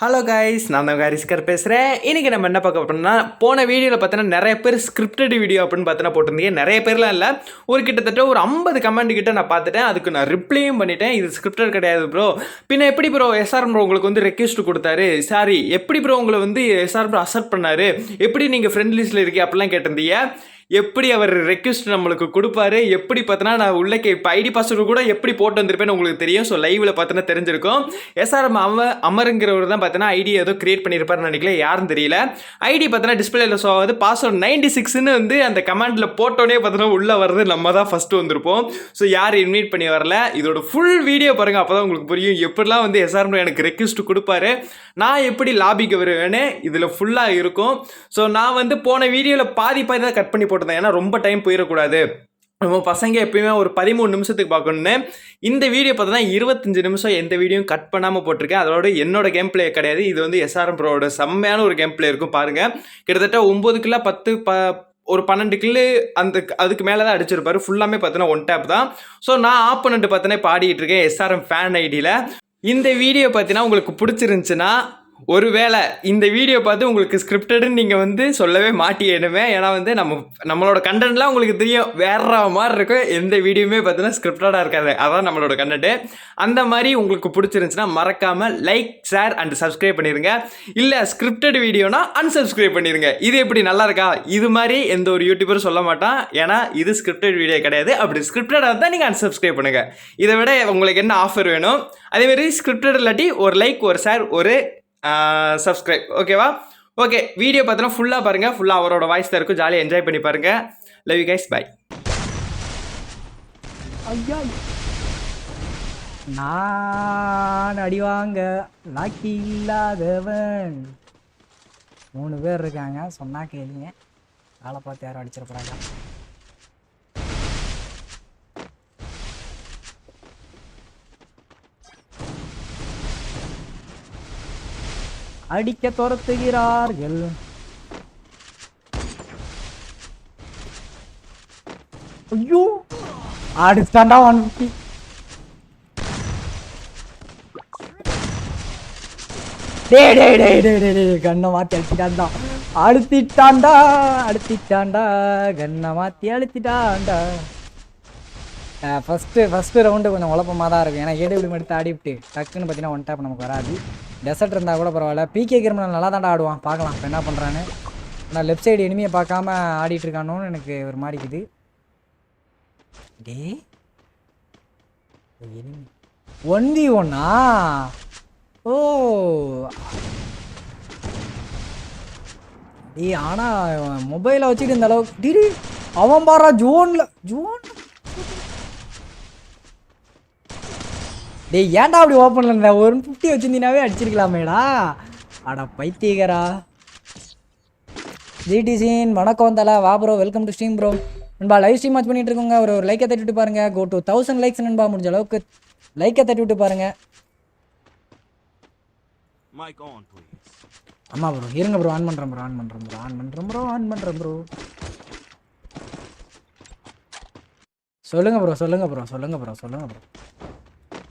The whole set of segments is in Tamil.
ஹலோ கைஸ் நான் தான் ஹரிஸ்கர் பேசுகிறேன் இன்றைக்கி நம்ம என்ன பார்க்க போறோம்னா போன வீடியோவில் பார்த்தோன்னா நிறைய பேர் ஸ்கிரிப்டட் வீடியோ அப்படின்னு பார்த்தோன்னா போட்டிருந்தீங்க. நிறைய பேர்லாம் இல்லை. ஒரு கிட்டத்தட்ட ஒரு ஐம்பது கமெண்ட் கிட்ட நான் பார்த்துட்டேன். அதுக்கு நான் ரிப்ளையும் பண்ணிட்டேன். இது ஸ்கிரிப்டட் கிடையாது ப்ரோ பின்ன எப்படி ப்ரோ எஸ்ஆர் ப்ரோ உங்களுக்கு வந்து ரெக்வெஸ்ட் கொடுத்தாரு. சாரி எப்படி ப்ரோ உங்களை வந்து எஸ்ஆர் ப்ரோ அசப்ட் பண்ணாரு. எப்படி நீங்கள் ஃப்ரெண்ட் லிஸ்ட்டில் இருக்கீங்க? அப்படிலாம் கேட்டிருந்தீங்க. எப்படி அவர் ரெக்வெஸ்ட் நம்மளுக்கு கொடுப்பாரு? எப்படி பார்த்தோன்னா நான் உள்ளே இப்போ ஐடி பாஸ்வேர்டு கூட எப்படி போட்டு வந்திருப்பேன்னு உங்களுக்கு தெரியும். ஸோ லைவில் பார்த்தோன்னா தெரிஞ்சிருக்கும். எஸ்ஆர்எம் அம அமருங்கிறவர் தான் பார்த்தோன்னா ஐடி ஏதோ கிரியேட் பண்ணியிருப்பாருன்னு நினைக்கல யாரும் தெரியல. ஐடி பார்த்தோன்னா டிஸ்பிளேல ஸோ ஆகுது பாஸ்வேர்டு நைன்டி சிக்ஸ்னு வந்து அந்த கமெண்டில் போட்டோன்னே பார்த்தோன்னா உள்ளே வர்றது நம்ம தான் ஃபஸ்ட்டு வந்திருப்போம். ஸோ யார் இன்வைட் பண்ணி வரல? இதோட ஃபுல் வீடியோ பாருங்கள் அப்போ தான் உங்களுக்கு புரியும். எப்படிலாம் வந்து எஸ்ஆர்எம் எனக்கு ரெக்வஸ்ட் கொடுப்பாரு? நான் எப்படி லாபிக்கு வருவேன்னு இதில் ஃபுல்லாக இருக்கும். ஸோ நான் வந்து போன வீடியோவில் பாதி பாதி தான் கட் பண்ணி போட்டிருந்தேன். ஏன்னா ரொம்ப டைம் போயிடக்கூடாது நம்ம பசங்க எப்பயுமே ஒரு பதிமூணு நிமிஷத்துக்கு பார்க்கணுன்னு இந்த வீடியோ பார்த்தோன்னா இருபத்தஞ்சு நிமிஷம் எந்த வீடியோவும் கட் பண்ணாமல் போட்டிருக்கேன். அதோட என்னோட கேம் பிளே கிடையாது. இது வந்து எஸ்ஆர்எம் ப்ரோட செம்மையான ஒரு கேம் பிளே இருக்கும். பாருங்கள் கிட்டத்தட்ட ஒம்பது கிலோ பத்து ப ஒரு பன்னெண்டு கில்லு அந்த அதுக்கு மேலே தான் அடிச்சிருப்பாரு. ஃபுல்லாமே பார்த்தோன்னா ஒன் டேப் தான். ஸோ நான் ஆப்போனண்ட் பார்த்தோன்னே பாடிட்டு இருக்கேன் எஸ்ஆர்எம் ஃபேன் ஐடியில் இந்த வீடியோ பார்த்தீங்கன்னா உங்களுக்கு பிடிச்சிருந்துச்சுன்னா ஒருவேளை இந்த வீடியோ பார்த்து உங்களுக்கு ஸ்கிரிப்டடுன்னு நீங்கள் வந்து சொல்லவே மாட்டியணுமே ஏன்னா வந்து நம்ம நம்மளோட கண்டென்ட்லாம் உங்களுக்கு தெரியும் வேற மாதிரி இருக்கும். எந்த வீடியோமே பார்த்தீங்கன்னா ஸ்கிரிப்டடாக இருக்காது. அதான் நம்மளோட கண்டென்ட்டு அந்த மாதிரி உங்களுக்கு பிடிச்சிருந்துச்சுன்னா மறக்காமல் லைக் ஷேர் அண்ட் சப்ஸ்கிரைப் பண்ணிடுங்க இல்லை ஸ்கிரிப்டட் வீடியோனா அன்சப்ஸ்கிரைப் பண்ணிடுங்க இது எப்படி நல்லா இருக்கா? இது மாதிரி எந்த ஒரு யூடியூபரும் சொல்ல மாட்டான். ஏன்னா இது ஸ்கிரிப்டட் வீடியோ கிடையாது. அப்படி ஸ்கிரிப்டடாக இருந்தால் நீங்கள் அன்சப்ஸ்கிரைப் பண்ணுங்கள் இதை விட உங்களுக்கு என்ன ஆஃபர் வேணும்? அதேமாரி ஸ்கிரிப்டட் இல்லாட்டி ஒரு லைக் ஒரு ஷேர் ஒரு சப்ஸ்கிரைப் ஓகேவா ஓகே வீடியோ பார்த்தோன்னா ஃபுல்லாக பாருங்கள் ஃபுல்லாக அவரோட வாய்ஸ் தான் இருக்கும். ஜாலியாக என்ஜாய் பண்ணி பாருங்கள் லவ் யூ கைஸ் பை ஐயா. நான் அடிவாங்க லாக்கி இல்லாதவன். மூணு பேர் இருக்காங்க. சொன்னால் கேளுங்க. வேலை பார்த்து யாரும் அடிச்சிடப்படாங்க அடிக்க துரத்துகிறார்கள். ஐயோ! அடிச்சாண்டா ஒன் ஃபிஃப்டி டேய் டேய் டேய் டேய் டேய் டேய் கண்ணை மாற்றி அழுத்திட்டான்டா அழுத்திட்டான்டா அழுத்திட்டான்டா கண்ணை மாற்றி அழுத்திட்டான்டா. ஃபஸ்ட்டு ஃபஸ்ட்டு ரவுண்டு கொஞ்சம் குழப்பமாக தான் இருக்கும். ஏன்னா ஏடபிள்யூ எடுத்து ஆடிவிட்டு டக்குன்னு பார்த்தீங்கன்னா ஒன் டேப் நமக்கு வராது. டெசர்ட் இருந்தால் கூட பரவாயில்ல. பிகே கிரிமினல் நல்லா தான்டா ஆடுவான். பார்க்கலாம். இப்போ என்ன பண்ணுறான்னு நான் லெஃப்ட் சைடு இனிமையை பார்க்காம ஆடிட்டு இருக்கானோன்னு எனக்கு ஒரு மாதிரி இருக்குது. எனிமி ஒன் வி ஒன்னா ஓ. டேய் ஆனால் மொபைலை வச்சுட்டு இந்த அளவுக்கு டிடி அவன் பாரா ஜோனில் ஜோன் டேய் ஏன்டா அப்படி ஓப்பன்ல இருந்த? ஒரு ஃபிஃப்டி வச்சிருந்தீனாவே அடிச்சிருக்கலாமேடா. அட பைத்தியகரா ஜிடி சீன் வணக்கம் தல. வா bro welcome to stream bro நண்பா லைவ் ஸ்ட்ரீம் வாட்ச் பண்ணிட்டு இருக்கோங்க. ஒரு ஒரு லைக்கை தட்டி விட்டு பாருங்க. கோ டு தௌசண்ட் லைக்ஸ் நண்பா முடிஞ்ச அளவுக்கு லைக்கை தட்டி விட்டு பாருங்க. Mic on, please. ஆமா ப்ரோ இருங்க ப்ரோ ஆன் பண்றேன் ப்ரோ ஆன் பண்றேன் ப்ரோ ஆன் பண்றேன் ப்ரோ ஆன் பண்றேன் ப்ரோ சொல்லுங்க ப்ரோ சொல்லுங்க ப்ரோ சொல்லுங்க ப்ரோ சொல்லுங்க bro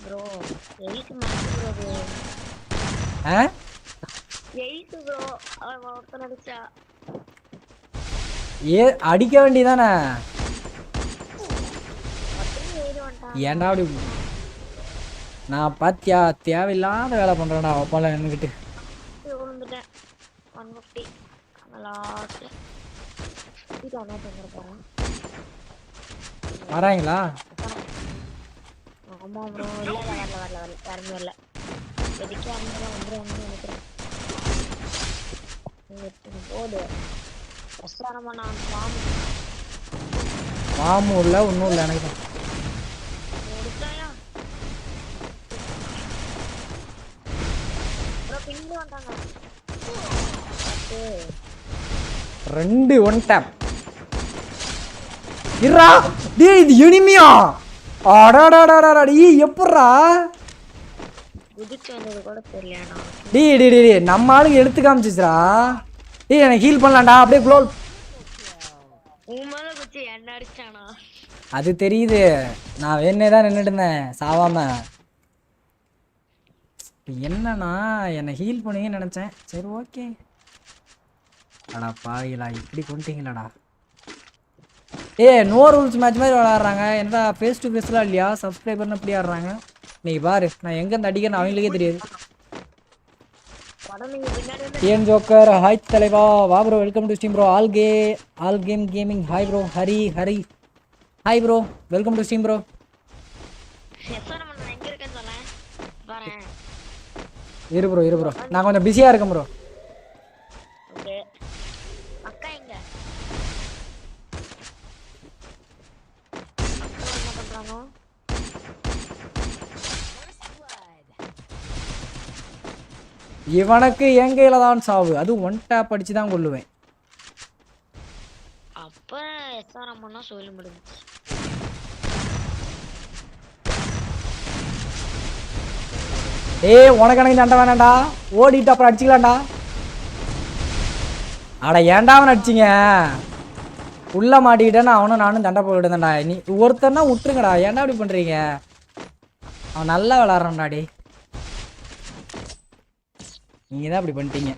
bro eight match bro அது ஆ? எயிட் ப்ரோ அவன் ஒருத்தன் அடிச்சா. ஏ அடிக்க வேண்டியதானே? ஏன்டா அப்படி? நான் பாத்தியா தேவையில்லாத வேலை பண்றேன்டா ஒப்பால நின்றுக்கிட்டு விழுந்துட்டேன். ஒன் ஃபிஃப்டி லாஸ்ட் வராங்களா? ஆமா ப்ரோ இல்லை வரல வரல வரல யாருமே வரல. எதுக்கே அந்த வந்துடுவாங்கன்னு நினைக்கிறேன். போடு. பிரசாரமா நான் பாம்பு. மாமும் இல்லை ஒன்றும் இல்லை எனக்கு ரெண்டு ஒன் டேப் இருடா டேய் இது எனிமியா அடாடாடாடா டேய் எப்பட்றா? டேய் டேய், டேய் நம்ம ஆளுங்க எடுத்து காமிச்சிச்சுடா. டேய் எனக்கு ஹீல் பண்ணலாம்டா அப்படியே க்ளோ உன் மேல குச்சி என்ன அடிச்சானா? அது தெரியுது. நான் வேணே தான் நின்றுட்டு இருந்தேன் சாவாம. என்னன்னா என்னை ஹீல் பண்ணுவீங்கன்னு நினச்சேன். சரி ஓகே அடா பாவிகளா இப்படி கொண்டுட்டீங்களாடா. ஏ நோ ரூல்ஸ் மேட்ச் மாதிரி விளாட்றாங்க என்னடா ஃபேஸ் டு ஃபேஸ்லாம் இல்லையா? சப்ஸ்கிரைபர்னு இப்படி ஆடுறாங்க. நீ பாரு நான் எங்கேருந்து அடிக்கிறேன்னு அவங்களுக்கே தெரியாது. ஏன் ஜோக்கர்? ஹாய் தலைவா. வா bro welcome to stream bro all K all game gaming hi bro Hari Hari. Hi bro welcome to stream பாரு இரு ப்ரோ இரு ப்ரோ நான் கொஞ்சம் பிஸியாக இருக்கேன் ப்ரோ ஓகே அக்கா எங்க அக்கா என்ன பண்றாங்க இவனுக்கு என் கையில் தான் சாவு. அது ஒன் டேப் அடிச்சு தான் கொள்ளுவேன் அப்ப எஸ்ஆர் அம்மன்னா சொல்லி முடிஞ்சு ஏய் உனக்கு எனக்கு சண்டை வேணாம்டா. ஓடிட்டு அப்புறம் அடிச்சுக்கலாம்டா. அட ஏன்டா அவன் அடிச்சிங்க? உள்ள மாட்டிக்கிட்டேன்னா அவனும் நானும் சண்டை போட்டுருந்தேன்டா நீ ஒருத்தன்னா விட்டுருங்கடா. ஏன்டா இப்படி பண்றீங்க? அவன் நல்லா விளாட்றான்டா டே நீங்க தான் இப்படி பண்ணிட்டீங்க.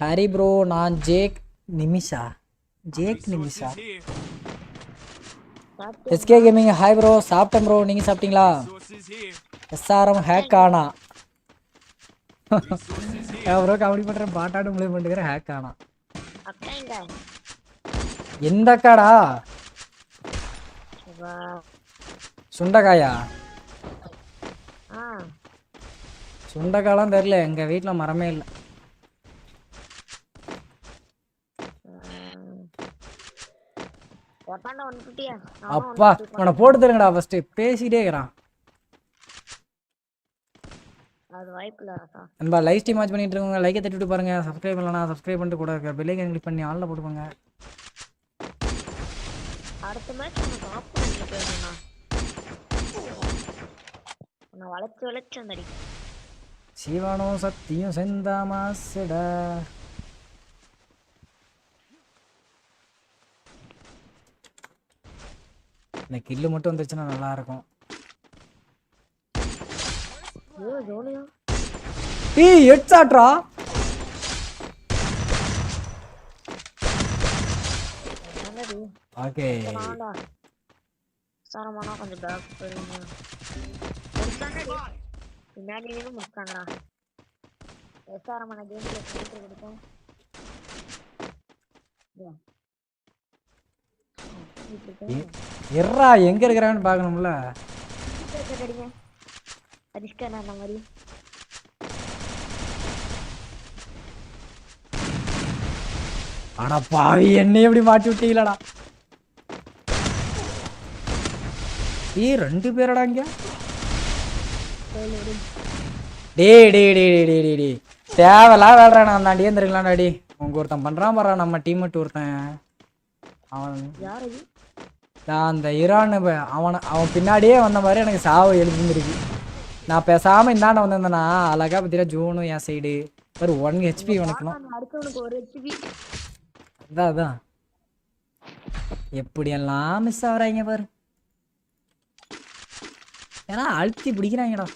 ஹரி ப்ரோ நான் Jack Nimisha? Jack Nimisha? SK gaming hi bro சாப்பிட்டேன் ப்ரோ நீங்கள் சாப்பிட்டீங்களா. எஸ்ஆர்எம் ஹேக் ஆனா. ப்ரோ கபடி பண்ற பாட்டாடு மூலியம் பண்ணுகிற ஹேக் ஆனா. எந்த அக்காடா. சுண்டைக்காயா ஆ சுண்டைக்காலாம் தெரில எங்க வீட்டில் மரமே இல்லை. அப்பா உன்னை போட்டு தருங்கடா ஃபர்ஸ்ட் பேசிட்டே இருக்கிறான். நண்பா லைவ் ஸ்ட்ரீம் வாட்ச் பண்ணிட்டு இருக்கவங்க லைக்கை தட்டி விட்டு பாருங்க. சப்ஸ்கிரைப் பண்ணலாம் சப்ஸ்கிரைப் பண்ணிட்டு கூட இருக்க. பெல்லைக்கன் கிளிக் பண்ணி ஆளில் போட்டுக்கோங்க. அடுத்த மேட்ச் உனக்கு ஆப்போனண்ட்ல போயிருந்தா உன்னை வளைச்சு வளைச்சு அந்த அடிக்கும் சிவானோ சத்தியம் செந்தாமாசுடா இந்த கில்லு மட்டும் வந்துச்சுன்னா நல்லா இருக்கும் ஏய் ஓகே சாரமானா கொஞ்சம் பேக் முடிச்சாண்டா பின்னாடி நின்று முடிச்சாங்கடா எஸ்ஆரமான கேம்ல ஸ்னைப்பர் கொடுத்தோம் எர்ரா எங்க இருக்கிறான்னு பார்க்கணும்ல? அடிங்க அடிஷ்கா மாதிரி. ஆனா பாவி என்னைய எப்படி மாட்டி விட்டீங்களடா? ஏய் ரெண்டு பேரடா இங்க. டேய் டேய் டேய் டேய் டேய் டேய் டேய். தேவையில்லாம் வேலைறா நான் தாண்டி இருந்திருக்கலாம்டா டேய் உங்க ஒருத்தன் பண்றான் பாரு நம்ம டீம் ஒருத்தன். அவன் நான் அந்த ஈரான் அவனை அவன் பின்னாடியே வந்த மாதிரி எனக்கு சாவு எழுதிருக்கு நான் பேசாம இந்தாண்ட வந்திருந்தேனா அழகா பார்த்தீங்கன்னா ஜூனும் என் சைடு ஒரு ஒன் ஹெச்பி ஹெச்பி அதான் அதான். எப்படியெல்லாம் மிஸ் ஆகுறாங்க பாரு. ஏன்னா அழுத்தி பிடிக்கிறாங்கடா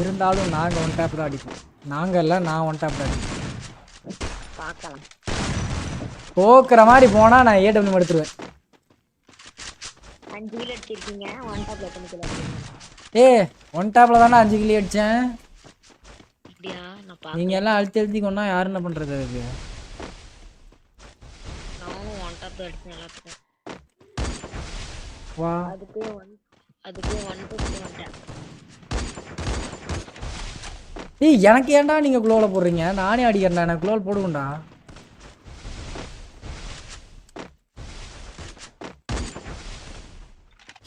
இருந்தாலும் நாங்கள் ஒன் டேப் தான் அடிப்போம். நாங்கள் இல்லை நான் ஒன் டேப் தான் அடிப்போம். பார்க்கலாம். தோக்குற மாதிரி போனால் நான் ஏடபிள்யூ எடுத்துருவேன். அஞ்சு கிலோ அடிச்சிருக்கீங்க ஒன் டாப்ல எத்தனை கிலோ ஏ ஒன் டேப்பில் தானே அஞ்சு கிலி அடித்தேன் அப்படியா? நான் பா நீங்கள் எல்லாம் அழுத்தி அழுத்தி கொண்டா யார் என்ன பண்ணுறது அதுக்கு? நானும் ஒன் டாப் அடிச்சேன் எல்லாத்துக்கும். வா. அதுக்கு ஒன் அதுக்கு ஒன் டேப் ஏய் எனக்கு ஏன்டா நீங்கள் குளோவில் போடுறீங்க? நானே அடிக்கிறேன்டா எனக்கு குளோவில் போடுவோண்டா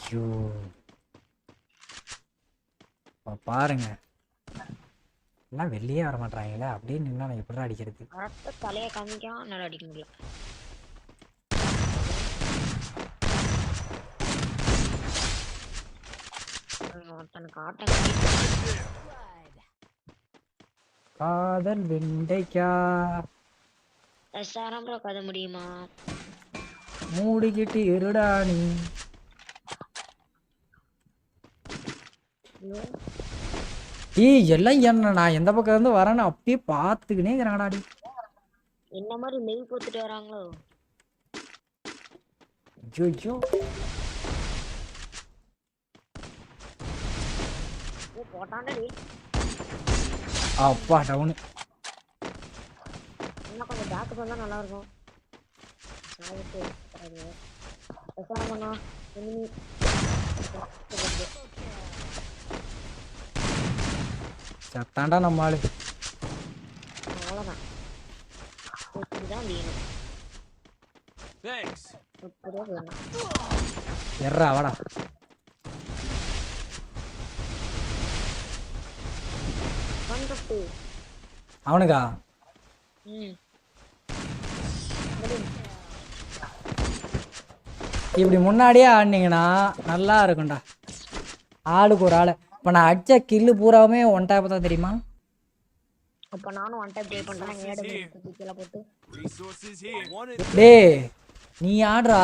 ஐயோ. பாருங்க. எல்லாம் வெளியே வர மாட்டாங்களே அப்படியே நின்னா நான் எப்படிடா அடிக்கிறது? தலையை காமிக்கும் நல்லா அடிக்க முடியல. ஒருத்தனுக்கு ஆட்டம் காதல் வெண்டைக்கா. எஸ்ஆரம் ப்ரோ கதை முடியுமா? மூடிக்கிட்டு இருடா நீ. ஏய் எல்லாம் என்ன நான் எந்த பக்கம் இருந்து வரேன்னு அப்படியே பார்த்துக்கினே இருக்கிறாங்கடா அடி என்ன மாதிரி மெய் போத்துட்டு வராங்களோ? ஏ போட்டாண்டடி அப்பா டவுனு. இன்னும் கொஞ்சம் பேக்கு பண்ணா நல்லா இருக்கும் சாவுக்கு பெசாம பண்ணா enemy. சத்தாண்டா நம்ம ஆளு. அவ்வளோதான் இப்படிதான் வேணும். Thanks. இப்படியே வேணும். எர்றா வாடா. அவனுக்கா? இப்படி முன்னாடியே ஆடினீங்கன்னா நல்லா இருக்கும்டா. ஆளுக்கு ஒரு ஆள். இப்போ நான் அடிச்ச கில்லு பூராவுமே ஒன் டைப் தான் தெரியுமா? அப்போ நானும் ஒன் டைம் ப்ளே பண்ணுறேன். டேய் நீ ஆடுறா.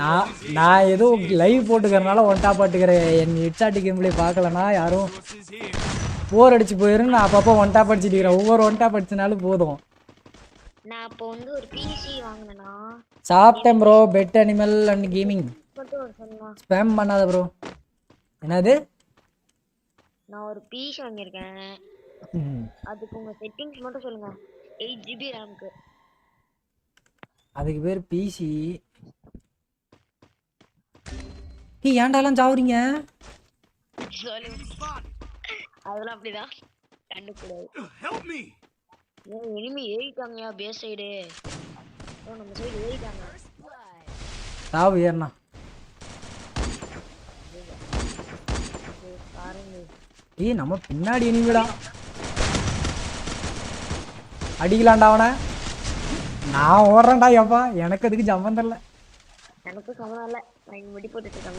நான் நான் ஏதோ லைவ் போட்டுக்கிறனால ஒன் டாப் என் ஹெட்ஷாட் கேம் பிளே பார்க்கலனா யாரும். போர் அடிச்சு போயிரும் நான் அப்பப்போ ஒன் டாப் அடிச்சுட்டு இருக்கிறேன். ஒவ்வொரு ஒன் டாப் அடிச்சனாலும் போதும். நான் இப்போ வந்து ஒரு பிசி வாங்கினேன்னா சாப்பிட்டேன் bro pet animal and gaming spam பண்ணாத ப்ரோ என்னது? நான் ஒரு பிசி வாங்கியிருக்கேன். அதுக்கு உங்கள் செட்டிங்ஸ் மட்டும் சொல்லுங்க. எயிட் ஜிபி ரேம்க்கு அதுக்கு பேர் பிசி ஏய் ஏன்டாலாம் சாவுறீங்க அதெல்லாம் அப்படிதான். கண்டுக்கூடாது Help me. ஏன் இனிமே ஏறிட்டாங்கயா பேஸ் சைடு நம்ம சைடு ஏறிட்டாங்க. சாவு ஏறினா ஏய் நம்ம பின்னாடி இனிவிடா அடிக்கலாம்டா அவனை. நான் ஓடுறேன்டா எப்பா. எனக்கு அதுக்கு சம்மந்தம் இல்லை. எனக்கு சம்மதம் இல்லை. இங்கே வெடி போட்டுட்டு இருக்கேன்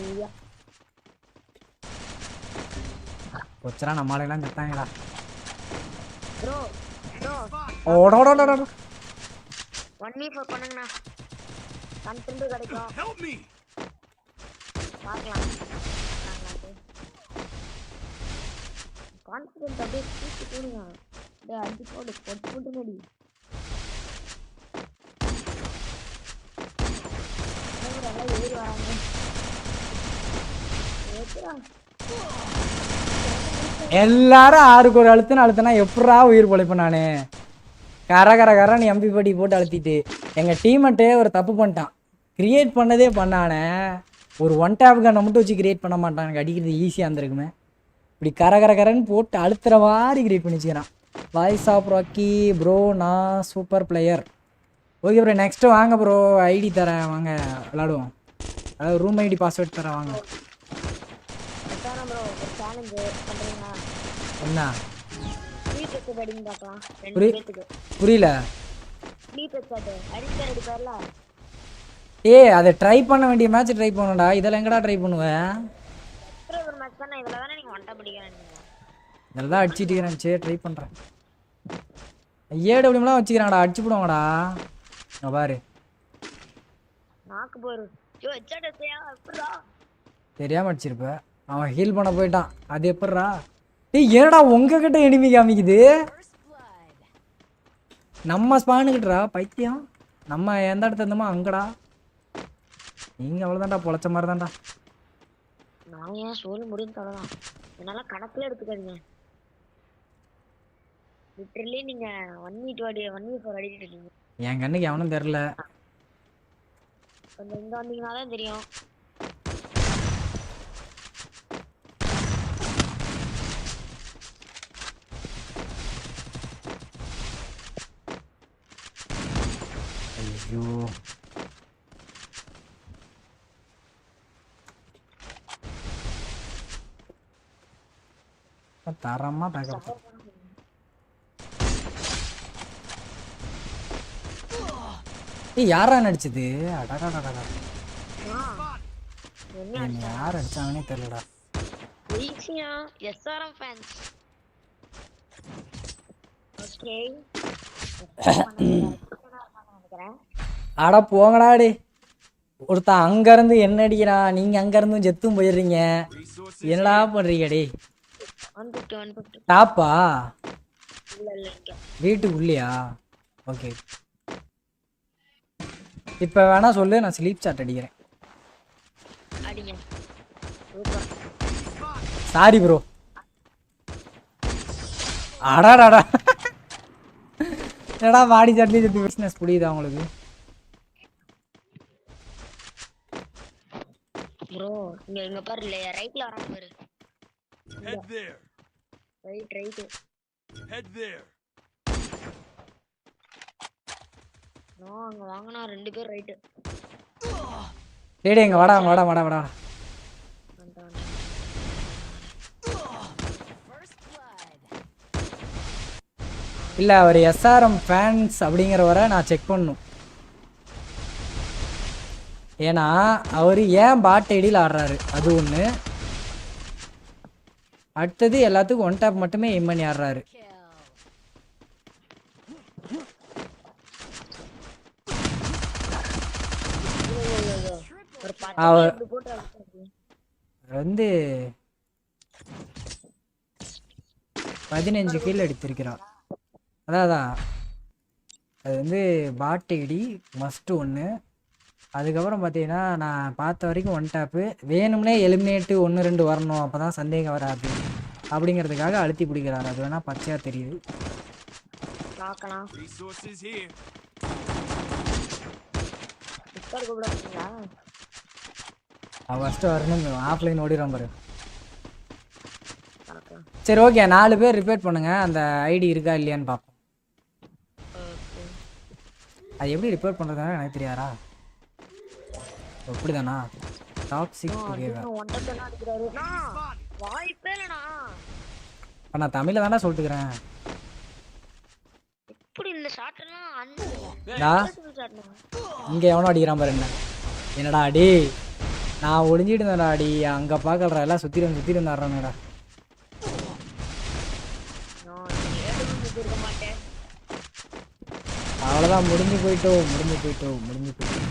செத்தாங்கடா. Bro bro. ஒன் ஃபோர் பண்ணுங்கண்ணா. கண்டென்ட் கிடைக்கும். பார்க்கலாம். கான்ஃபிடென்ட் அப்படியே தூக்கி போடுங்க அப்படியே அடிச்சு போடு போட்டு போட்டு நடி வராங்க எல்லாரும் ஆறுக்கு ஒரு அழுத்துன்னு அழுத்தினா எப்படா உயிர் பொழைப்பேன் நான்? கர கர கரன்னு எம்பி பட்டி போட்டு அழுத்திட்டு எங்கள் டீமெட்டே ஒரு தப்பு பண்ணிட்டான். கிரியேட் பண்ணதே பண்ணானே. ஒரு ஒன் டேப் கண்ணை மட்டும் வச்சு கிரியேட் பண்ண மாட்டான். எனக்கு அடிக்கிறது ஈஸியாக இருந்திருக்குமே. இப்படி கர கர கரன்னு போட்டு அழுத்துற மாதிரி கிரியேட் பண்ணி வச்சுக்கிறான் வாய்ஸ் ஆஃப் ராக்கி ப்ரோ நான் super player okay bro next வாங்க ப்ரோ ஐடி தரேன். வாங்க விளாடுவோம். அதாவது ரூம் ஐடி பாஸ்வேர்ட் தரேன் வாங்க. என்ன? புரியல. ஏய் அதை ட்ரை பண்ண வேண்டிய மேட்ச் ட்ரை பண்ணடா இதெல்லாம் எங்கடா ட்ரை பண்ணுவேன் அப்புறம் ஒரு மேட்ச் தானே இதில் தானே நீங்கள் ஒன்ட்டா பிடிக்கிறேன் இதெல்லாம் அடிச்சிட்டு இருக்கிறேன் சரி ட்ரை பண்ணுறேன் ஏடபிள்யூம்லாம் வச்சுக்கிறாங்கடா. அடிச்சு விடுவாங்கடா இங்க பாரு. நாக்கு போரு தெரியாம அடிச்சிருப்ப. அவன் ஹீல் பண்ண போயிட்டான். அது எப்படிடா ஏய் ஏடா உங்ககிட்ட எனிமி காமிக்குது? நம்ம ஸ்பானுக்கிட்டா பைத்தியம்? நம்ம எந்த இடத்துல இருந்தோமோ அங்கடா. நீங்கள் அவ்வளோதான்டா பொழைச்ச மாதிரி தான்டா நான் ஏன் சோழி முடியும் தொடலாம் என்னால் கணக்கில் எடுத்துக்காதீங்க. லிட்டரலி நீங்கள் ஒன் வீட் அடி ஒன் வீக் ஃபோர் அடிக்கிட்டு இருக்கீங்க. என் கண்ணுக்கு எவனும் தெரில. கொஞ்சம் இங்கே வந்தீங்கன்னா தான் தெரியும். ஐயோ. தரமா பேக்கப் ஏய் யாரா நடிச்சது? அடடடடடா யார் அடிச்சாங்கன்னே தெரியலடா ஈஸியா எஸ்ஆர்எம் ஃபேன்ஸ் ஓகே அட போங்கடா டே ஒருத்தன் அங்கேருந்து என்ன அடிக்கிறான்? நீங்கள் அங்கேருந்து செத்தும் போயிடுறீங்க. என்னடா ஒன் ஃபிஃப்டி டாப்பா? வீட்டுக்குள்ளேயா? ஓகே. இப்போ வேணா சொல்லு நான் ஸ்லீப் சாட் அடிக்கிறேன். அடிங்க. சூப்பர் சாரி ப்ரோ அடாடாடா. என்னடா மாடி சாட்லி சத்தி பிஸ்னஸ் புரியுதா உங்களுக்கு? ப்ரோ இங்க இங்க பாரு இல்ல ரைட்ல வரான் பாரு. Right right Head there. No அங்க வாங்கினா ரெண்டு பேர் ரைட்டு. டேய் டேய், இங்க வாடா வாடா வாடா வாடா. இல்லை அவர் எஸ்ஆர்எம் ஃபேன்ஸ் அப்படிங்கிறவரை நான் செக் பண்ணும். ஏன்னா அவர் ஏன் பாட் ஐடியில் ஆடுறாரு? அது ஒன்று அடுத்தது எல்லாத்துக்கும் ஒன் டாப் மட்டுமே எய்ம் பண்ணி ஆடுறாரு ஒரு பத்து அவர் இப்படி போட்டு அடிச்சாரு. வந்து பதினஞ்சு கீழ் எடுத்திருக்கிறார் அதான் அதான் அது வந்து பாட் ஐடி மஸ்ட்டு ஒன்று அதுக்கப்புறம் பார்த்தீங்கன்னா நான் பார்த்த வரைக்கும் ஒன் டாப்பு வேணும்னே எலிமினேட்டு ஒன்று ரெண்டு வரணும். அப்போ தான் சந்தேகம் வராது. அப்படிங்கிறதுக்காக அழுத்தி பிடிக்கிறாரு. அது வேணால் பச்சையாக தெரியுது. பார்க்கலாம். அவன் ஃபஸ்ட்டு வரணும். ஆஃப்லைன் ஓடிடுறான் பாரு. சரி ஓகே நாலு பேர் ரிப்பேர் பண்ணுங்கள் அந்த ஐடி இருக்கா இல்லையான்னு பார்ப்போம். அது எப்படி ரிப்பேர் பண்ணுறதுனா எனக்கு தெரியாதா? அப்படிதானா? டாக்ஸிக் இப்போ நான் தமிழில் தானே சொல்லிட்டுக்கிறேன். இங்கே எவனோ அடிக்கிறான் பாரு என்ன. என்னடா அடி நான் ஒளிஞ்சிட்டு இருந்தேன்டா அடி. அங்கே பார்க்கறா எல்லாம் சுற்றி சுற்றி இருந்தாடுறாங்கடா அவ்வளோதான் முடிஞ்சு போயிட்டோம் முடிஞ்சு போயிட்டோம் முடிஞ்சு போயிட்டோம்.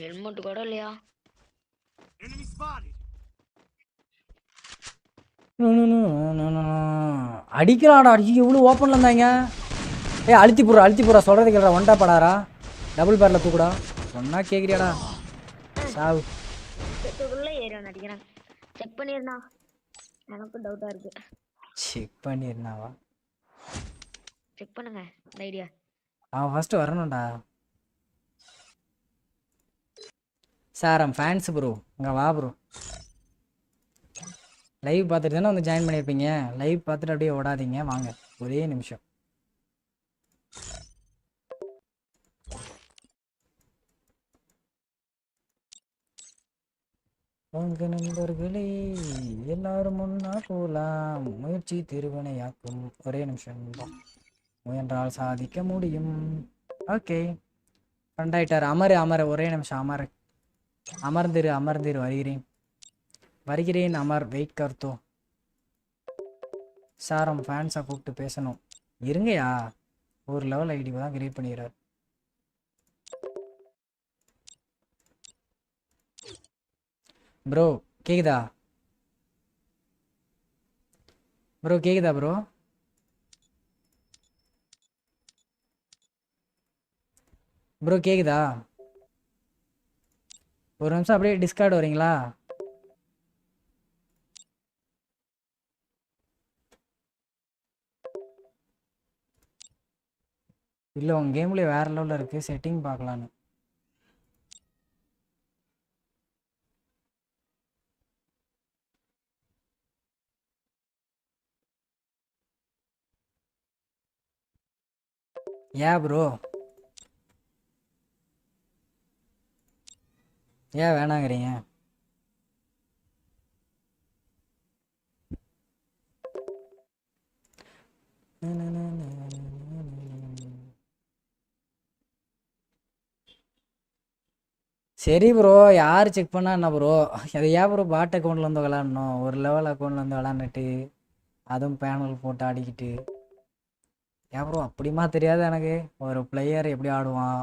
ஹெல்மெட் கூட இல்லையா. அடிக்கிறான்டா அடிச்சு எவ்வளோ ஓப்பனில் இருந்தாங்க? ஏய் அழுத்தி போடுறா அழுத்தி போடுறா சொல்கிறது கேட்குறா ஒன்டா படாரா டபுள் பேரில் தூக்குடா. ஒன்றா கேட்குறியாடா சாவு. செக் பண்ணிருந்தா டவுட்டா இருக்கு. செக் பண்ணிருந்தாவா செக் பண்ணுங்க இந்த ஐடியா அவன் ஃபஸ்ட்டு வரணும்டா. சார் ஃபேன்ஸ் ப்ரோ இங்கே வா ப்ரோ லைவ் பார்த்துட்டு தானே வந்து ஜாயின் பண்ணியிருப்பீங்க லைவ் பார்த்துட்டு அப்படியே ஓடாதீங்க. வாங்க ஒரே நிமிஷம். உங்க நண்பர்களே எல்லாரும் ஒன்றா போலாம். முயற்சி திருவினையாக்கும். ஒரே நிமிஷம். தான் முயன்றால் சாதிக்க முடியும். ஓகே. ரெண்டாயிட்டார் அமரு அமர். ஒரே நிமிஷம். அமர். அமர்ந்திரு அமர்ந்திரு. வருகிறேன். வருகிறேன் அமர். வெயிட் கர்த்தோ. அவன் ஃபேன்ஸை கூப்பிட்டு பேசணும். இருங்கயா. ஒரு லெவல் ஐடி தான் கிரியேட் பண்ணிடுறார். ப்ரோ கேக்குதா? ப்ரோ கேக்குதா ப்ரோ ப்ரோ கேக்குதா? ஒரு நிமிஷம் அப்படியே டிஸ்கார்ட் வரீங்களா இல்லை உங்கள் கேம்லேயே வேறு லெவலில் இருக்குது செட்டிங் பார்க்கலான்னு ஏன் ப்ரோ ஏன் வேணாங்கிறீங்க. சரி ப்ரோ யார் செக் பண்ணா என்ன ப்ரோ அது ஏன் ப்ரோ பாட் அக்கௌண்ட்லேருந்து விளாட்ணும் ஒரு லெவல் அக்கௌண்ட்லேருந்து விளாண்டுட்டு அதுவும் பேனல் போட்டு ஆடிக்கிட்டு. ஏன் ப்ரோ அப்படிமா தெரியாது எனக்கு. ஒரு பிளேயர் எப்படி ஆடுவான்?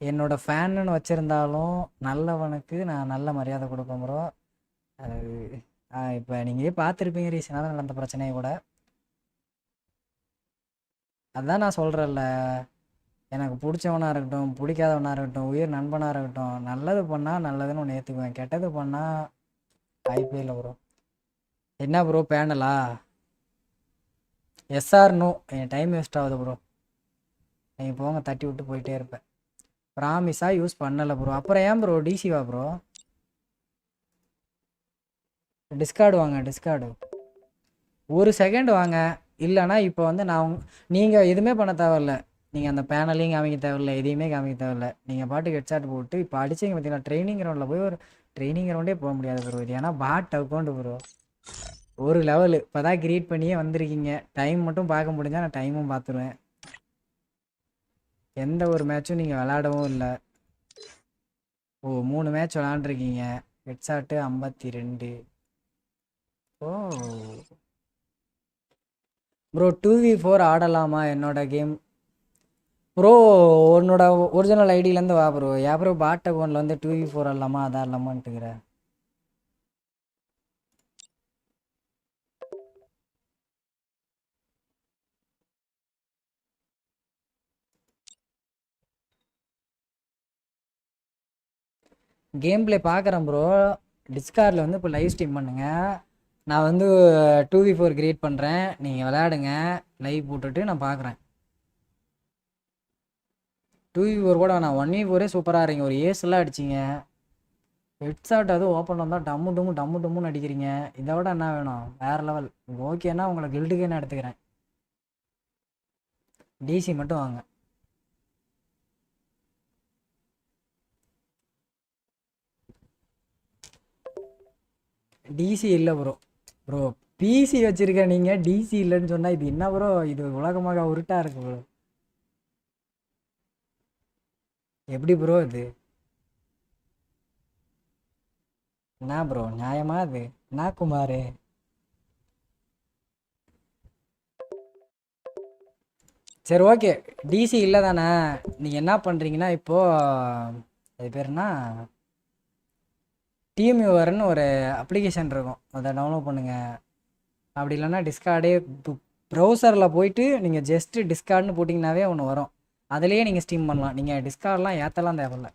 என்னோட ஃபேனுன்னு வச்சுருந்தாலும் நல்லவனுக்கு நான் நல்ல மரியாதை கொடுப்பேன் ப்ரோ அது இப்போ நீங்களே பார்த்துருப்பீங்க ரீசனாக நடந்த பிரச்சனையை கூட. அதான் நான் சொல்கிறேன்ல எனக்கு பிடிச்சவனாக இருக்கட்டும் பிடிக்காதவனாக இருக்கட்டும் உயிர் நண்பனாக இருக்கட்டும் நல்லது பண்ணால் நல்லதுன்னு ஒன்று ஏற்றுக்குவேன் கெட்டது பண்ணால் வாய்ப்பே ப்ரோ என்ன ப்ரோ பேனலா? எஸ்ஆர் நோ என் டைம் வேஸ்ட் ஆகுது ப்ரோ நீங்கள் போங்க தட்டி விட்டு போயிட்டே இருப்பேன். ப்ராமிஸாக யூஸ் பண்ணலை ப்ரோ அப்புறம் ஏன் ப்ரோ டிசிவா ப்ரோ டிஸ்கார்டு வாங்க டிஸ்கார்டு ஒரு செகண்ட் வாங்க. இல்லைன்னா இப்போ வந்து நான் நீங்கள் எதுவுமே பண்ண தேவையில்ல. நீங்கள் அந்த பேனலையும் காமிக்க தேவையில்ல எதையுமே காமிக்க தேவையில்ல. நீங்கள் பாட்டுக்கு ஹெட்ஷாட் போட்டு இப்போ அடிச்சிங்க பார்த்தீங்கன்னா ட்ரைனிங் கிரவுண்டில் போய் ஒரு ட்ரைனிங் கிரவுண்டே போக முடியாது ப்ரோ இது ஏன்னா பாட் அக்கௌண்ட் ப்ரோ ஒரு லெவலு இப்போ தான் கிரியேட் பண்ணியே வந்திருக்கீங்க. டைம் மட்டும் பார்க்க முடிஞ்சால் நான் டைமும் பார்த்துருவேன். எந்த ஒரு மேட்சும் நீங்கள் விளாடவும் இல்லை. ஓ மூணு மேட்ச் விளாண்டுருக்கீங்க ஹெட்ஷாட்டு ஐம்பத்தி ரெண்டு ஓ. ப்ரோ டூ வி ஃபோர் ஆடலாமா என்னோட கேம் ப்ரோ உன்னோட ஒரிஜினல் ஐடியிலேருந்து வா ப்ரோ யா ப்ரோ பாட் ஃபோனில் வந்து டூ வி ஃபோர் ஆடலாமா அதான் இல்லாமான்ட்டுக்கிறேன் கேம் பிளே பார்க்குறேன் ப்ரோ டிஸ்கார்டில் வந்து இப்போ லைவ் ஸ்ட்ரீம் பண்ணுங்க. நான் வந்து டூ வி ஃபோர் கிரியேட் பண்ணுறேன் நீங்கள் விளையாடுங்க. லைவ் போட்டுட்டு நான் பார்க்குறேன் டூ வி ஃபோர் கூட நான் ஒன் வி ஃபோரே சூப்பராக இருங்க. ஒரு ஏஸ்லாம் அடிச்சிங்க. ஹெட்ஷாட் அதுவும் ஓப்பன் வந்தால் டம்மு டம்மு டம்மு டம்முன்னு அடிக்கிறீங்க. இதை விட என்ன வேணும்? வேறு லெவல் ஓகேன்னா உங்களை கில்டுக்கே நான் எடுத்துக்கிறேன். டிசி மட்டும் வாங்க. டிசி இல்லை ப்ரோ ப்ரோ பிசி வச்சுருக்கேன் நீங்கள் டிசி இல்லைன்னு சொன்னால் இது என்ன ப்ரோ இது உலகமாக உருட்டாக இருக்கு ப்ரோ எப்படி ப்ரோ இது? என்ன ப்ரோ நியாயமா அது என்ன குமார்? சரி ஓகே டிசி இல்லை தானே. நீங்கள் என்ன பண்ணுறீங்கன்னா இப்போது அது பேர் என்ன? டிஎம்யூஆர்னு ஒரு அப்ளிகேஷன் இருக்கும். அதை டவுன்லோட் பண்ணுங்கள் அப்படி இல்லைன்னா டிஸ்கார்டே ப்ரௌசரில் போயிட்டு நீங்கள் ஜஸ்ட்டு டிஸ்கார்ட்னு போட்டிங்கனாவே ஒன்று வரும். அதுலேயே நீங்கள் ஸ்டீம் பண்ணலாம். நீங்கள் டிஸ்கார்ட்லாம் ஏற்றலாம் தேவையில்ல.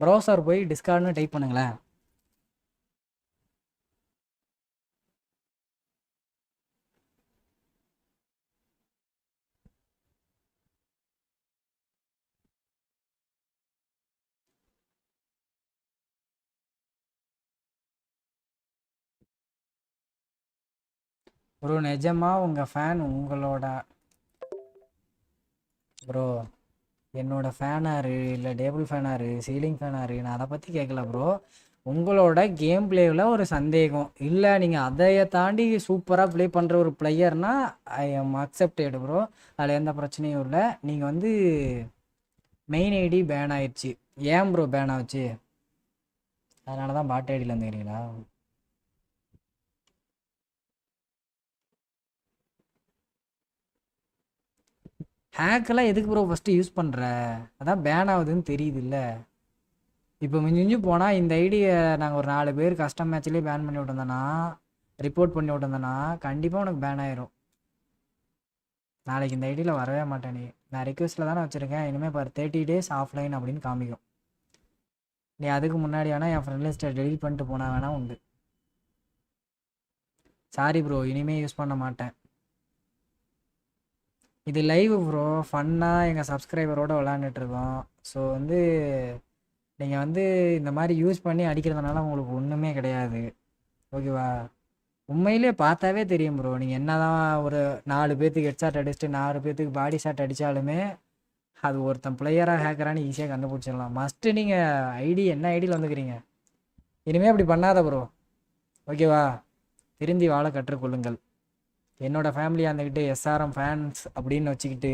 ப்ரௌசர் போய் டிஸ்கார்ட்னு டைப் பண்ணுங்களேன். ப்ரோ நிஜமா உங்கள் ஃபேன் உங்களோட ப்ரோ என்னோடய ஃபேனாரு இல்லை டேபிள் ஃபேனாரு சீலிங் ஃபேனாரு நான் அதை பற்றி கேட்கல ப்ரோ உங்களோட கேம் பிளேவில் ஒரு சந்தேகம். இல்லை நீங்கள் அதையை தாண்டி சூப்பராக ப்ளே பண்ணுற ஒரு பிளேயர்னா ஐ எம் அக்செப்டேடு ப்ரோ அதில் எந்த பிரச்சனையும் இல்லை. நீங்கள் வந்து மெயின் ஐடி பேன் ஆயிடுச்சு. ஏன் ப்ரோ பேன் ஆச்சு? அதனால தான் பாட்டு ஐடியில் வந்துக்கிறீங்களா ஹேக்கெல்லாம் எதுக்கு ப்ரோ ஃபஸ்ட்டு யூஸ் பண்ணுற அதான் பேன் ஆகுதுன்னு தெரியுது இல்லை இப்போ மிஞ்சி போனால் இந்த ஐடியை நாங்கள் ஒரு நாலு பேர் கஸ்டம் மேட்ச்லேயே பேன் பண்ணி விட்டுருந்தோன்னா ரிப்போர்ட் பண்ணி விட்டுருந்தோன்னா கண்டிப்பாக உனக்கு பேன் ஆயிரும். நாளைக்கு இந்த ஐடியில் வரவே மாட்டேன் நீ. நான் ரிக்வெஸ்ட்டில் தானே வச்சுருக்கேன். இனிமேல் பாரு தேர்ட்டி டேஸ் ஆஃப்லைன் அப்படின்னு காமிக்கும். நீ அதுக்கு முன்னாடி வேணால் என் ஃப்ரெண்ட் லிஸ்ட்டை டெலிட் பண்ணிட்டு போனால் வேணால் உண்டு. சாரி ப்ரோ இனிமேல் யூஸ் பண்ண மாட்டேன். இது லைவ் ப்ரோ ஃபன்னாக எங்கள் சப்ஸ்கிரைபரோடு விளாண்டுட்ருக்கோம் ஸோ வந்து நீங்கள் வந்து இந்த மாதிரி யூஸ் பண்ணி அடிக்கிறதுனால உங்களுக்கு ஒன்றுமே கிடையாது. ஓகேவா உண்மையிலே பார்த்தாவே தெரியும் ப்ரோ நீங்கள் என்ன தான் ஒரு நாலு பேர்த்துக்கு ஹெட்ஷாட் அடிச்சுட்டு நாலு பேர்த்துக்கு பாடி ஷாட் அடித்தாலுமே அது ஒருத்தன் பிளேயராக ஹேக்கரானு ஈஸியாக கண்டுபிடிச்சிடலாம். மஸ்ட்டு நீங்கள் ஐடி என்ன ஐடியில் வந்துக்கிறீங்க? இனிமேல் அப்படி பண்ணாத ப்ரோ ஓகேவா திருந்தி வாழ கற்றுக்கொள்ளுங்கள். என்னோடய ஃபேமிலி இருந்துக்கிட்டு எஸ்ஆர்எம் ஃபேன்ஸ் அப்படின்னு வச்சுக்கிட்டு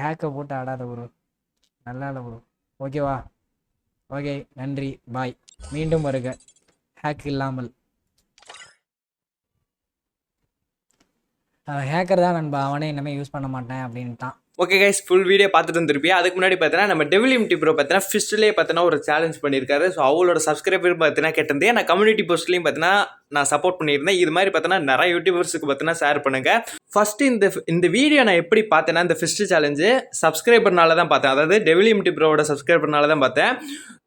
ஹேக்கை போட்டு ஆடாத ப்ரோ நல்லா இல்லை ப்ரோ ஓகேவா ஓகே நன்றி. பாய் மீண்டும் வருக. ஹேக் இல்லாமல். ஹேக்கர் தான் நண்பா. அவனே இனிமேல் யூஸ் பண்ண மாட்டேன் அப்படின்ட்டான். ஓகே கைஸ் ஃபுல் வீடியோ பார்த்துட்டு வந்திருப்பியா? அதுக்கு முன்னாடி பார்த்தீங்கன்னா நம்ம டெவில் ப்ரோ பார்த்தீங்கன்னா ஃபிஸ்ட்லேயே பார்த்தீங்கன்னா ஒரு சேலஞ்ச் பண்ணியிருக்காரு. ஸோ அவளோட சப்ஸ்கிரைபர் பார்த்தீங்கன்னா கேட்டிருந்தேன். நான் கம்யூனிட்டி போஸ்ட்லேயும் பார்த்தீங்கன்னா நான் சப்போர்ட் பண்ணியிருந்தேன். இது மாதிரி பார்த்தோன்னா நிறைய யூடியூபர்ஸுக்கு பார்த்தீங்கன்னா ஷேர் பண்ணுங்கள் ஃபஸ்ட்டு இந்த இந்த வீடியோ நான் எப்படி பார்த்தேன்னா இந்த ஃபிஸ்ட் சேலஞ்சு சப்ஸ்கிரைபர்னால தான் பார்த்தேன். அதாவது டெவில் ப்ரோவோட சப்ஸ்கிரைபர்னால தான் பார்த்தேன்.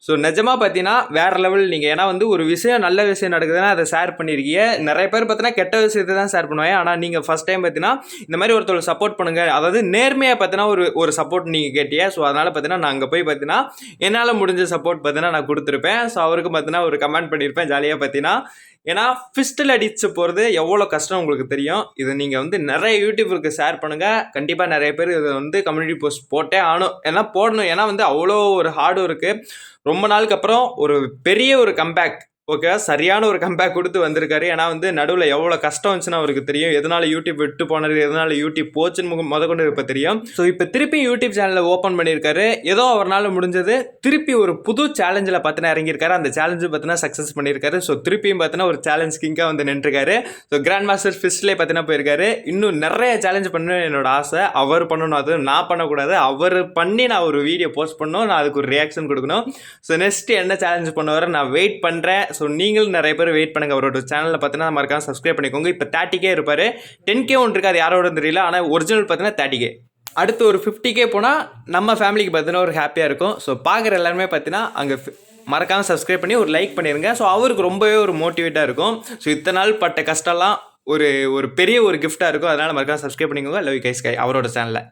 ஸோ நிஜமாக பார்த்தீங்கன்னா வேறு லெவல் நீங்கள் ஏன்னா வந்து ஒரு விஷயம் நல்ல விஷயம் நடக்குதுன்னா அதை ஷேர் பண்ணியிருக்கீங்க நிறைய பேர் பார்த்தீங்கன்னா கெட்ட விஷயத்தை தான் ஷேர் பண்ணுவாங்க. ஆனால் நீங்கள் ஃபஸ்ட் டைம் பார்த்தீங்கன்னா இந்த மாதிரி ஒருத்தர் சப்போர்ட் பண்ணுங்கள் அதாவது நேர்மையாக பார்த்தீங்கன்னா ஒரு ஒரு சப்போர்ட் நீங்கள் கேட்டீங்க. ஸோ அதனால் பார்த்தீங்கன்னா நான் அங்கே போய் பார்த்தீங்கன்னா என்னால் முடிஞ்ச சப்போர்ட் பார்த்தீங்கன்னா நான் கொடுத்துருப்பேன். ஸோ அவருக்கு பார்த்தீங்கன்னா ஒரு கமெண்ட் பண்ணியிருப்பேன். ஜாலியாக பார்த்தீங்கன்னா ஏன்னா ஃபிஸ்டில் அடிச்சு போகிறது எவ்வளோ கஷ்டம் உங்களுக்கு தெரியும். இது நீங்கள் வந்து நிறைய யூடியூபருக்கு ஷேர் பண்ணுங்கள் கண்டிப்பாக நிறைய பேர் இதை வந்து கம்யூனிட்டி போஸ்ட் போட்டே ஆகணும். ஏன்னா போடணும். ஏன்னா வந்து அவ்வளோ ஒரு ஹார்டும் இருக்குது ரொம்ப நாளுக்கு அப்புறம் ஒரு பெரிய ஒரு கம்பேக் ஓகே சரியான ஒரு கம்பேக் கொடுத்து வந்திருக்காரு. ஏன்னா வந்து நடுவில் எவ்வளோ கஷ்டம் வந்துச்சுன்னு அவருக்கு தெரியும். எதனால் யூடியூப் விட்டு போனது எதனால் யூடியூப் போச்சுன்னு முக- முத கொண்டு இப்போ தெரியும். ஸோ இப்போ திருப்பி யூடியூப் சேனலை ஓப்பன் பண்ணியிருக்காரு. ஏதோ அவரால் முடிஞ்சது திருப்பி ஒரு புது சேலஞ்சில் பார்த்தினா இறங்கியிருக்காரு. அந்த சேலஞ்சு பார்த்தினா சக்ஸஸ் பண்ணியிருக்காரு. ஸோ திருப்பியும் பார்த்தினா ஒரு சேலஞ்ச் கிங்காக வந்து நின்றுருக்காரு. ஸோ கிராண்ட் மாஸ்டர் ஃபிஸ்ட்லேயே பார்த்தினா போயிருக்காரு. இன்னும் நிறைய சேலஞ்ச் பண்ணணும் என்னோட ஆசை. அவர் பண்ணணும் அது நான் பண்ணக்கூடாது. அவர் பண்ணி நான் ஒரு வீடியோ போஸ்ட் பண்ணணும். நான் அதுக்கு ஒரு ரியாக்ஷன் கொடுக்கணும். ஸோ நெக்ஸ்ட் என்ன சேலஞ்ச் பண்ணுவார்? நான் வெயிட் பண்ணுறேன் ஸோ நீங்களும் நிறைய பேர் வெயிட் பண்ணுங்க. அவரோட சேனலில் பார்த்தீங்கன்னா மறக்காம சப்ஸ்கிரைப் பண்ணிக்கோங்க. இப்போ தேர்ட்டிக்கே இருப்பார். டென் கே ஒன்று இருக்காது யாரோட தெரியல. ஆனால் ஒரிஜினல் பார்த்தீங்கன்னா தேர்ட்டி கே அடுத்து ஒரு ஃபிஃப்டி கே போனால் நம்ம ஃபேமிலிக்கு பார்த்தீங்கன்னா ஒரு ஹாப்பியாக இருக்கும். ஸோ பார்க்குற எல்லாருமே பார்த்தீங்கன்னா அங்கே மறக்காமல் சப்ஸ்கிரைப் பண்ணி ஒரு லைக் பண்ணிடுங்க ஸோ அவருக்கு ரொம்பவே ஒரு மோட்டிவேட்டாக இருக்கும். ஸோ இத்தனை நாள் பட்ட கஷ்டம்லாம் ஒரு ஒரு பெரிய ஒரு கிஃப்ட்டாக இருக்கும். அதனால் மறக்காம சப்ஸ்கிரைப் பண்ணிக்கோங்க. லவ் கைஸ் கை அவரோட சேனலில்